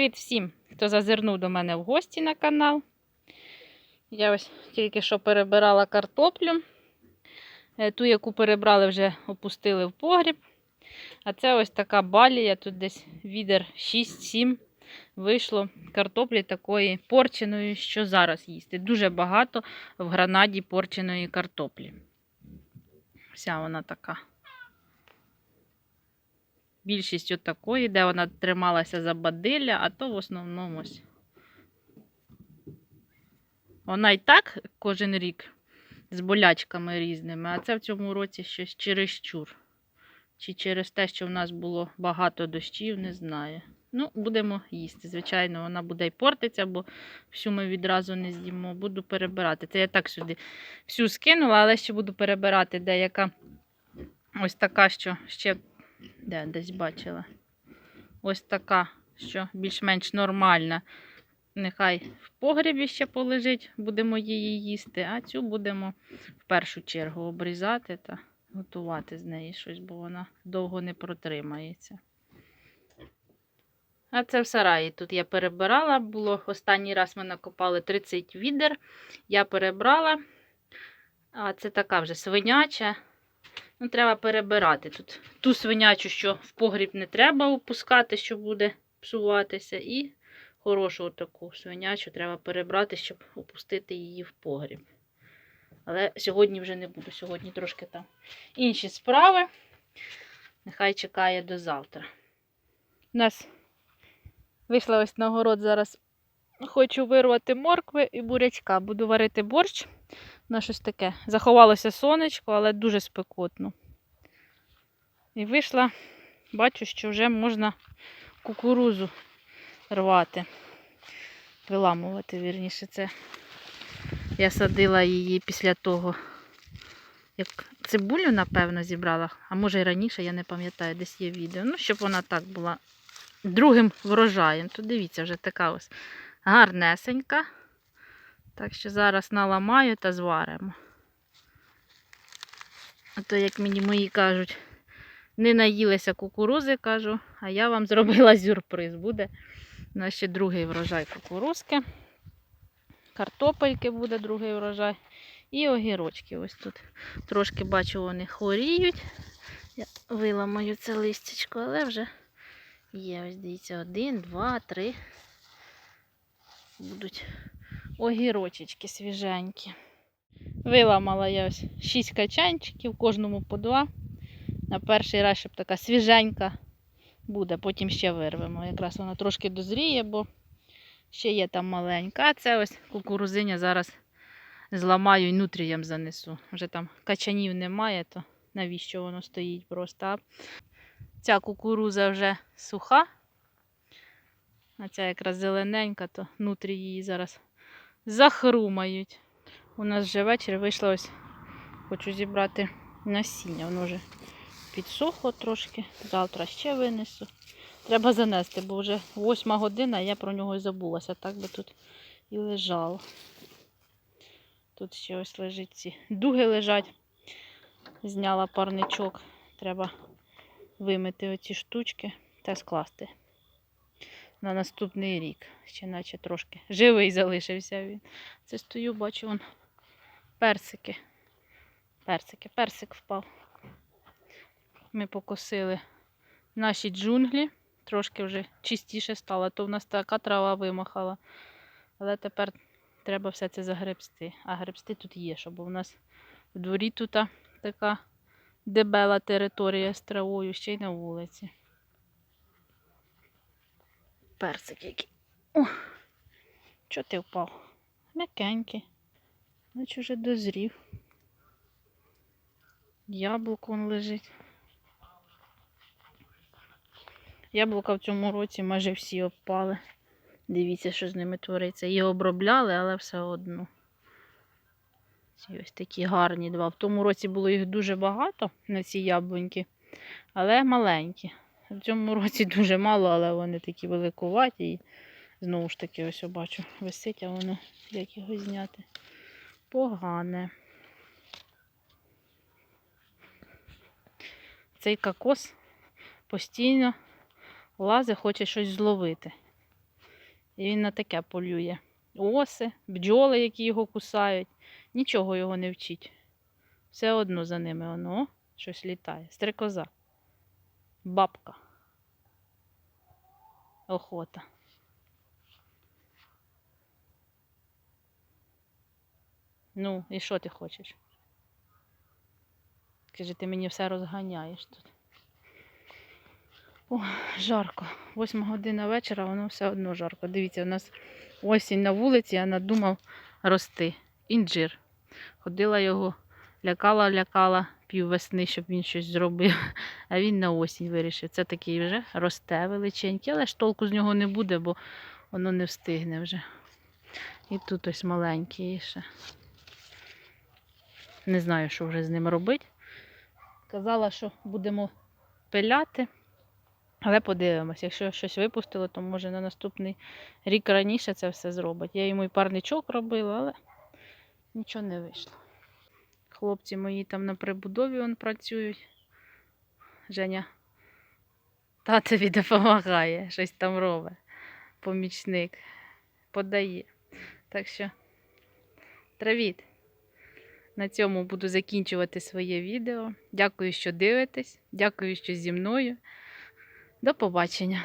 Привіт всім, хто зазирнув до мене в гості на канал. Я ось тільки що перебирала картоплю. Е, Ту, яку перебрали, вже опустили в погріб. А це ось така балія, тут десь відер 6-7 вийшло картоплі такої порченої, що зараз їсти. Дуже багато в гранаді порченої картоплі. Вся вона така. Більшість от такої, де вона трималася за бадилля, а то в основному. Вона і так кожен рік з болячками різними, а це в цьому році щось чересчур. Чи через те, що в нас було багато дощів, не знаю. Ну, будемо їсти. Звичайно, вона буде й портиться, бо всю ми відразу не з'їмо. Буду перебирати. Це я так сюди всю скинула, але ще буду перебирати деяка ось така, що ще де десь бачила. Ось така, що більш-менш нормальна. Нехай в погребі ще полежить, будемо її їсти, а цю будемо в першу чергу обрізати та готувати з неї щось, бо вона довго не протримається. А це в сараї. Тут я перебирала. Було останній раз ми накопали 30 відер. Я перебрала. А це така вже свиняча. Ну, треба перебирати тут. Ту свинячу, що в погріб не треба опускати, що буде псуватися. І хорошу таку свинячу треба перебрати, щоб опустити її в погріб. Але сьогодні вже не буду. Сьогодні трошки там інші справи. Нехай чекає до завтра. У нас вийшла ось на город зараз. Хочу вирвати моркви і бурячка. Буду варити борщ на щось таке. Заховалося сонечко, але дуже спекотно. І вийшла, бачу, що вже можна кукурузу рвати, виламувати, вірніше, це. Я садила її після того, як цибулю, напевно, зібрала, а може і раніше, я не пам'ятаю, десь є відео. Ну, щоб вона так була другим врожаєм. То дивіться, вже така ось гарнесенька. Так що зараз наламаю та зваримо. А то, як мені мої кажуть, не наїлися кукурузи, кажу, а я вам зробила сюрприз. Буде у нас ще другий врожай кукурузки. Картопельки буде другий врожай. І огірочки ось тут. Трошки бачу, вони хворіють. Я виламаю це листячко, але вже є. Ось дивіться, один, два, три. Будуть огірочечки свіженькі. Виламала я ось 6 качанчиків, кожному по два. На перший раз, щоб така свіженька буде, потім ще вирвемо. Якраз вона трошки дозріє, бо ще є там маленька. Це ось кукурузиня зараз зламаю і нутріям занесу. Вже там качанів немає, то навіщо воно стоїть просто. Ця кукуруза вже суха. А ця якраз зелененька, то нутрі її зараз захрумають. У нас вже вечір вийшло ось, хочу зібрати насіння. Воно вже підсохло трошки. Завтра ще винесу. Треба занести, бо вже восьма година, я про нього і забулася. Так би тут і лежало. Тут ще ось лежить ці дуги лежать. Зняла парничок. Треба вимити оці штучки та скласти на наступний рік. Ще наче трошки живий залишився він. Це стою, бачу, вон персики. Персики, персик впав. Ми покосили наші джунглі. Трошки вже чистіше стало, то в нас така трава вимахала. Але тепер треба все це загребсти. А гребсти тут є, щоб у нас в дворі тут така дебела територія з травою, ще й на вулиці. Персик який. О, чого ти впав? М'якенький. Наче вже дозрів. Яблуко он лежить. Яблука в цьому році майже всі обпали. Дивіться, що з ними твориться. Їх обробляли, але все одно. Ці ось такі гарні два. В тому році було їх дуже багато на ці яблуньки, але маленькі. В цьому році дуже мало, але вони такі великуваті. І знову ж таки, ось я бачу, висить, а воно як його зняти. Погане. Цей кокос постійно лазить, хоче щось зловити. І він на таке полює. Оси, бджоли, які його кусають. Нічого його не вчить. Все одно за ними воно щось літає. Стрекоза. Бабка. Охота. Ну, і що ти хочеш? Каже, ти мені все розганяєш тут. О, жарко. Восьма година вечора, воно все одно жарко. Дивіться, у нас осінь на вулиці, я надумав рости. Інжир. Ходила його, лякала, лякала піввесни, щоб він щось зробив. А він на осінь вирішив. Це такий вже росте величенький, але ж толку з нього не буде, бо воно не встигне вже. І тут ось маленький ще. Не знаю, що вже з ним робити. Казала, що будемо пиляти. Але подивимось, якщо щось випустило, то може на наступний рік раніше це все зробить. Я йому і парничок робила, але нічого не вийшло. Хлопці мої там на прибудові он працюють. Женя татові допомагає, щось там робить. Помічник подає. Так що, привіт! На цьому буду закінчувати своє відео. Дякую, що дивитесь. Дякую, що зі мною. До побачення!